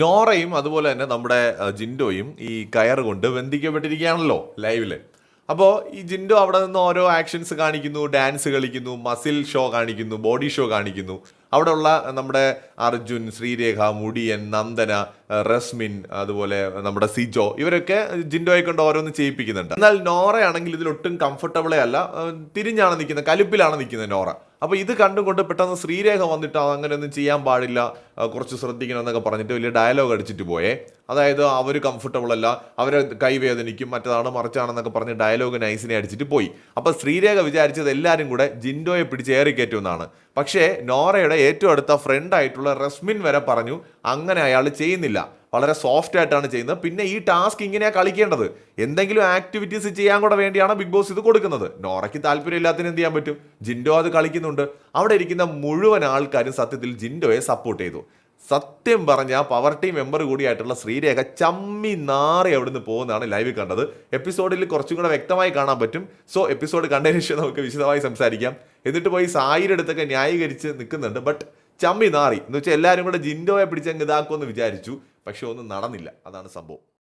നോറയും അതുപോലെ തന്നെ നമ്മുടെ ജിൻഡോയും ഈ കയർ കൊണ്ട് ബന്ധിക്കപ്പെട്ടിരിക്കുകയാണല്ലോ ലൈവിൽ. അപ്പോൾ ഈ ജിൻഡോ അവിടെ നിന്ന് ഓരോ ആക്ഷൻസ് കാണിക്കുന്നു ഡാൻസ് കളിക്കുന്നു മസിൽ ഷോ കാണിക്കുന്നു ബോഡി ഷോ കാണിക്കുന്നു. അവിടെയുള്ള നമ്മുടെ അർജുൻ ശ്രീരേഖ മുടിയൻ നന്ദന റസ്മിൻ അതുപോലെ നമ്മുടെ സിജോ ഇവരൊക്കെ ജിൻഡോയെ കൊണ്ട് ഓരോന്ന് ചെയ്യിപ്പിക്കുന്നുണ്ട്. എന്നാൽ നോറയാണെങ്കിൽ ഇതിൽ ഒട്ടും കംഫർട്ടബിളേ അല്ല. തിരിഞ്ഞാണ് നിൽക്കുന്നത് കലുപ്പിലാണ് നിൽക്കുന്നത് നോറ. അപ്പോൾ ഇത് കണ്ടുകൊണ്ട് പെട്ടെന്ന് ശ്രീരേഖ വന്നിട്ട് "ആ, അങ്ങനെയൊന്നും ചെയ്യാൻ പാടില്ല കുറച്ച് ശ്രദ്ധിക്കണം എന്നൊക്കെ പറഞ്ഞിട്ട് വലിയ ഡയലോഗ് അടിച്ചിട്ട് പോയേ. അതായത് അവർ കംഫർട്ടബിൾ അല്ല അവരെ കൈവേദനിക്കും മറ്റതാണ് മറിച്ചാണെന്നൊക്കെ പറഞ്ഞ് ഡയലോഗ് നൈസിനെ അടിച്ചിട്ട് പോയി. അപ്പോൾ ശ്രീരേഖ വിചാരിച്ചത് എല്ലാവരും കൂടെ ജിൻഡോയെ പിടിച്ച് ഏറി കയറ്റുമെന്നാണ് പക്ഷേ നോറയുടെ ഏറ്റവും അടുത്ത ഫ്രണ്ട് ആയിട്ടുള്ള റസ്മിൻ വരെ പറഞ്ഞു അങ്ങനെ അയാൾ ചെയ്യുന്നില്ല. വളരെ സോഫ്റ്റ് ആയിട്ടാണ് ചെയ്യുന്നത്. പിന്നെ ഈ ടാസ്ക് ഇങ്ങനെയാണ് കളിക്കേണ്ടത്. എന്തെങ്കിലും ആക്ടിവിറ്റീസ് ചെയ്യാൻ കൂടെ വേണ്ടിയാണ് ബിഗ് ബോസ് ഇത് കൊടുക്കുന്നത്. നോറയ്ക്ക് താല്പര്യമില്ലാത്തതിന് എന്ത് ചെയ്യാൻ പറ്റും? ജിൻഡോ അത് കളിക്കുന്നുണ്ട്. അവിടെ ഇരിക്കുന്ന മുഴുവൻ ആൾക്കാരും സത്യത്തിൽ ജിൻഡോയെ സപ്പോർട്ട് ചെയ്തു. സത്യം പറഞ്ഞ പവർ ടീം മെമ്പർ കൂടിയായിട്ടുള്ള ശ്രീരേഖ ചമ്മി നാറി അവിടുന്ന് പോകുന്നതാണ് ലൈവ് കണ്ടത്. എപ്പിസോഡിൽ കുറച്ചും കൂടെ വ്യക്തമായി കാണാൻ പറ്റും. സോ എപ്പിസോഡ് കണ്ടതിന് ശേഷം നമുക്ക് വിശദമായി സംസാരിക്കാം. എന്നിട്ട് പോയി സായിയുടെ അടുത്തൊക്കെ ന്യായീകരിച്ച് നിൽക്കുന്നുണ്ട്. ബട്ട് ചമ്മി നാറി. എന്ന് വെച്ചാൽ എല്ലാവരും കൂടെ ജിൻഡോയെ പിടിച്ചങ്ങ് ഇതാക്കുമെന്ന് വിചാരിച്ചു. പക്ഷെ ഒന്നും നടന്നില്ല. അതാണ് സംഭവം.